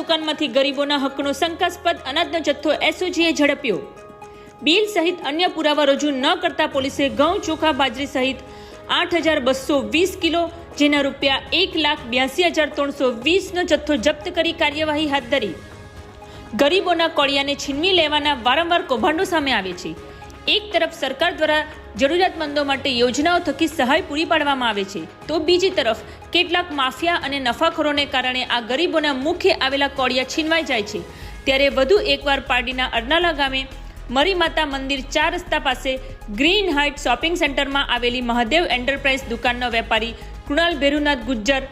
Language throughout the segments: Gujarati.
દુકાનમાંથી ગરીબોના હકનો શંકાસ્પદ અનાજનો જથ્થો એસઓજીએ ઝડપ્યો. બિલ સહિત અન્ય પુરાવા રજૂ ન કરતા પોલીસે ઘઉં, ચોખા, બાજરી સહિત આઠ હજાર બસો વીસ કિલો, જેના રૂપિયા એક લાખ બ્યાસી હજાર ત્રણસો વીસનો જથ્થો જપ્ત કરી કાર્યવાહી હાથ ધરી. ગરીબોના કોળિયાને છીનવી લેવાના વારંવાર કૌભાંડો સામે આવે છે. એક તરફ સરકાર દ્વારા જરૂરિયાતમંદો માટે યોજનાઓ થકી સહાય પૂરી પાડવામાં આવે છે, તો બીજી તરફ કેટલાક માફિયા અને નફાખોરોને કારણે આ ગરીબોના મુખ્ય આવેલા કોળિયા છીનવાઈ જાય છે. ત્યારે વધુ એકવાર પારડીના અરનાલા ગામે મરી માતા મંદિર ચાર રસ્તા પાસે ગ્રીન હાઇટ શોપિંગ સેન્ટરમાં આવેલી મહાદેવ એન્ટરપ્રાઇઝ દુકાનનો વેપારી કૃણાલ ભેરુનાથ ગુજ્જર,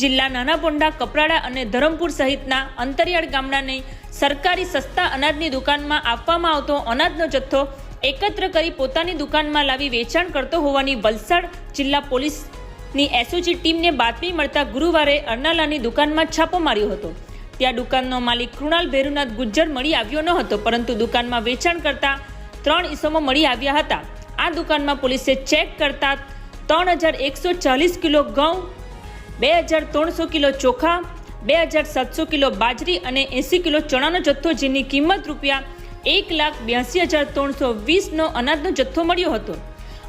જિલ્લા નાના પોંડા કપરાડા અને ધરમપુર સહિતના અંતરિયાળ ગામડાની સરકારી સસ્તા અનાજની દુકાનમાં આપવામાં આવતો અનાજનો જથ્થો એકત્ર કરી પોતાની દુકાનમાં લાવી વેચાણ કરતો હોવાની વલસાડ જિલ્લા પોલીસની એસઓજી ટીમને બાતમી મળતા ગુરુવારે અરનાલાની દુકાનમાં છાપો માર્યો હતો. ત્યાં દુકાનનો માલિક કૃણાલ ભેરુનાથ ગુજ્જર મળી આવ્યો ન હતો, પરંતુ દુકાનમાં વેચાણ કરતા ત્રણ ઈસમો મળી આવ્યા હતા. આ દુકાનમાં પોલીસે ચેક કરતા ત્રણ હજાર એકસો ચાલીસ કિલો ઘઉં બે હજાર ત્રણસો કિલો ચોખા બે હજાર સાતસો કિલો બાજરી અને એંસી કિલો ચણાનો જથ્થો જેની કિંમત રૂપિયા એક લાખ બ્યાસી હજાર ત્રણસો વીસનો અનાજનો જથ્થો મળ્યો હતો.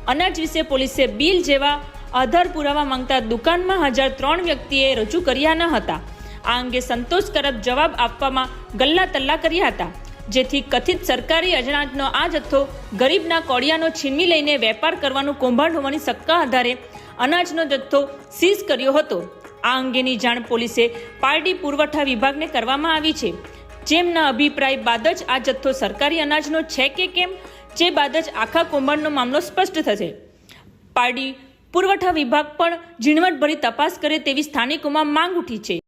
અનાજ વિશે પોલીસે બિલ જેવા આધાર પુરાવા માંગતા દુકાનમાં હજાર ત્રણ વ્યક્તિએ રજૂ કર્યા ન હતા. આ અંગે સંતોષકારક જવાબ આપવામાં ગલ્લા તલ્લા કર્યા હતા. જેથી કથિત સરકારી અનાજનો આ જથ્થો ગરીબના કોડિયાનો છીનવી લઈને વેપાર કરવાનું કૌભાંડ હોવાની શક્કા આધારે અનાજનો જથ્થો સીઝ કર્યો હતો. આ અંગેની જાણ પોલીસે પારડી પુરવઠા વિભાગને કરવામાં આવી છે. જેમના અભિપ્રાય બાદ જ આ જથ્થો સરકારી અનાજનો છે કે કેમ, જે બાદ જ આખા કૌભાંડનો મામલો સ્પષ્ટ થશે. પારડી પુરવઠા વિભાગ પણ ઝીણવટભરી તપાસ કરે તેવી સ્થાનિકોમાં માંગ ઉઠી છે.